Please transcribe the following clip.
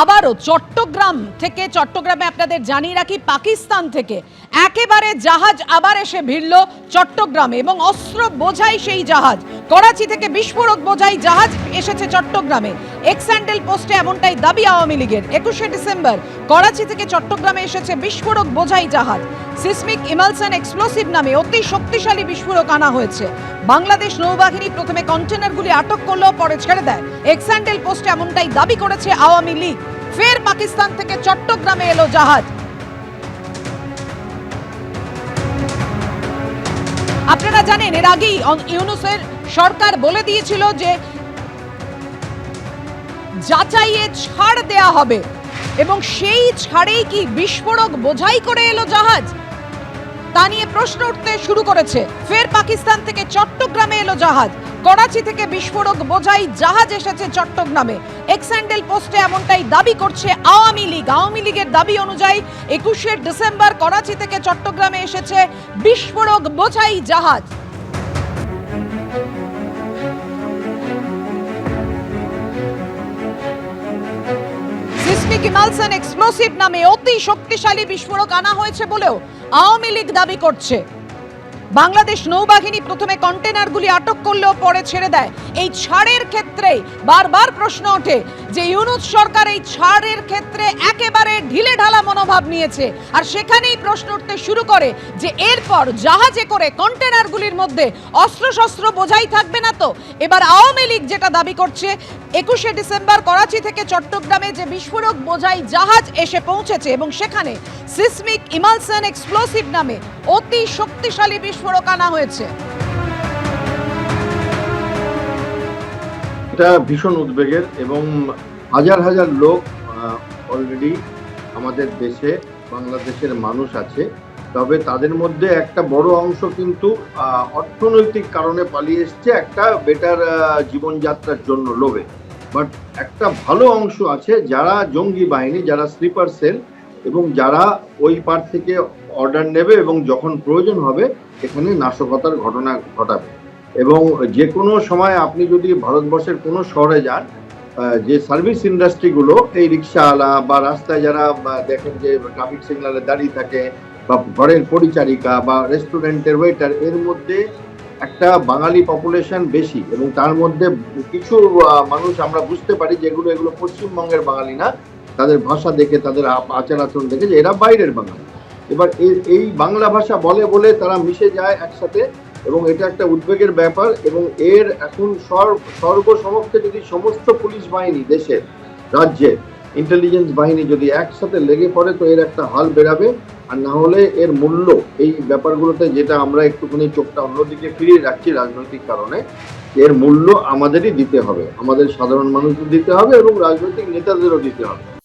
আবারও চট্টগ্রাম থেকে, চট্টগ্রামে আপনাদের জানিয়ে রাখি, পাকিস্তান থেকে একেবারে জাহাজ আবার এসে ভিড়ল চট্টগ্রামে এবং অস্ত্র বোঝাই সেই জাহাজ। করাচি থেকে বিস্ফোরক বোঝাই জাহাজ এসেছে চট্টগ্রামে। এক্স্যান্ডেল পোস্টে এমনটাই দাবি আওয়ামী লীগের। একুশে ডিসেম্বর, করাচি থেকে চট্টগ্রামে এসেছে বিস্ফোরক বোঝাই জাহাজ। সিসমিক ইমালসন এক্সপ্লোসিভ নামে অতি শক্তিশালী বিস্ফোরক আনা হয়েছে। বাংলাদেশ নৌবাহিনী প্রথমে কন্টেনারগুলি আটক করলেও পরে ছেড়ে দেয়। এক্স্যান্ডেল পোস্টে এমনটাই দাবি করেছে আওয়ামী লীগ। ফের পাকিস্তান থেকে চট্টগ্রামে এলো জাহাজ। আপনারা জানেন, এর আগেই ইউনুসের সরকার বলে দিয়েছিল যে যাচাইয়ে ছাড় দেয়া হবে এবং সেই ছাড়েই কি বিস্ফোরক বোঝাই করে এলো জাহাজ? তা নিয়ে প্রশ্ন উঠতে শুরু করেছে। ফের পাকিস্তান থেকে চট্টগ্রামে এলো জাহাজ। করাচি থেকে বিস্ফোরক বোঝাই জাহাজ এসেছে চট্টগ্রামে। এক্স্যান্ডেল পোস্টে এমনটাই দাবি করছে আওয়ামী লীগ। আওয়ামী লীগের দাবি অনুযায়ী একুশে ডিসেম্বর করাচি থেকে চট্টগ্রামে এসেছে বিস্ফোরক বোঝাই জাহাজ। সিসমিক মালসান এক্সপ্লোসিভ নামে অতি শক্তিশালী বিস্ফোরক আনা হয়েছে বলেও আওয়ামী লীগ দাবি করছে। বাংলাদেশ নৌবাহিনী প্রথমে কন্টেনারগুলি আটক করলেও পরে ছেড়ে দেয়। এই ছাড়ের ক্ষেত্রে বারবার প্রশ্ন ওঠে যে ইউনুস সরকার এই ছাড়ের ক্ষেত্রে একেবারে ঢিলে ঢালা মনোভাব নিয়েছে। আর সেখানেই প্রশ্ন উঠতে শুরু করে যে এরপর জাহাজে করে কন্টেনারগুলির মধ্যে অস্ত্রশস্ত্র বোঝাই থাকবে না তো? এবার আওয়ামী লীগ যেটা দাবি করছে, একুশে ডিসেম্বর করাচি থেকে চট্টগ্রামে যে বিস্ফোরক বোঝাই জাহাজ এসে পৌঁছেছে এবং সেখানে সিসমিক ইমালসান এক্সপ্লোসিভ নামে অতি শক্তিশালী বিস্ফোরক আনা হয়েছে। এটা ভীষণ উদ্বেগের এবং হাজার হাজার লোক অলরেডি আমাদের দেশে, বাংলাদেশের মানুষ আছে। তবে তাদের মধ্যে একটা বড় অংশ কিন্তু অর্থনৈতিক কারণে পালিয়ে এসছে একটা বেটার জীবনযাত্রার জন্য লোভে। বাট একটা ভালো অংশ আছে যারা জঙ্গি বাহিনী, যারা স্লিপার সেল এবং যারা ওই পার থেকে অর্ডার নেবে এবং যখন প্রয়োজন হবে, এখানে নাশকতার ঘটনা ঘটাবে। এবং যে কোনো সময় আপনি যদি ভারতবর্ষের কোনো শহরে যান যে সার্ভিস ইন্ডাস্ট্রিগুলো এই রিক্সাওয়ালা বা রাস্তায় যারা দেখেন যে ট্রাফিক সিগনালে দাঁড়িয়ে থাকে, বা ঘরের পরিচারিকা বা রেস্টুরেন্টের ওয়েটার এর মধ্যে একটা বাঙালি পপুলেশন বেশি এবং তার মধ্যে কিছু মানুষ আমরা বুঝতে পারি যেগুলো এগুলো পশ্চিমবঙ্গের বাঙালি না। তাদের ভাষা দেখে, তাদের আচার আচরণ দেখে যে এরা বাইরের বাঙালি। এবার এই বাংলা ভাষা বলে বলে তারা মিশে যায় একসাথে এবং এটা একটা উদ্বেগের ব্যাপার এবং এর এখন সর্ব সর্বসমক্ষে যদি সমস্ত পুলিশ বাহিনী দেশের রাজ্যের ইন্টেলিজেন্স বাহিনী যদি একসাথে লেগে পড়ে, তো এর একটা হাল বেরাবে আর না হলে এর মূল্য এই ব্যাপারগুলোতে যেটা আমরা একটুখানি চোখটা অন্যদিকে ফিরিয়ে রাখছি রাজনৈতিক কারণে, এর মূল্য আমাদেরই দিতে হবে। আমাদের সাধারণ মানুষদের দিতে হবে এবং রাজনৈতিক নেতাদেরও দিতে হবে।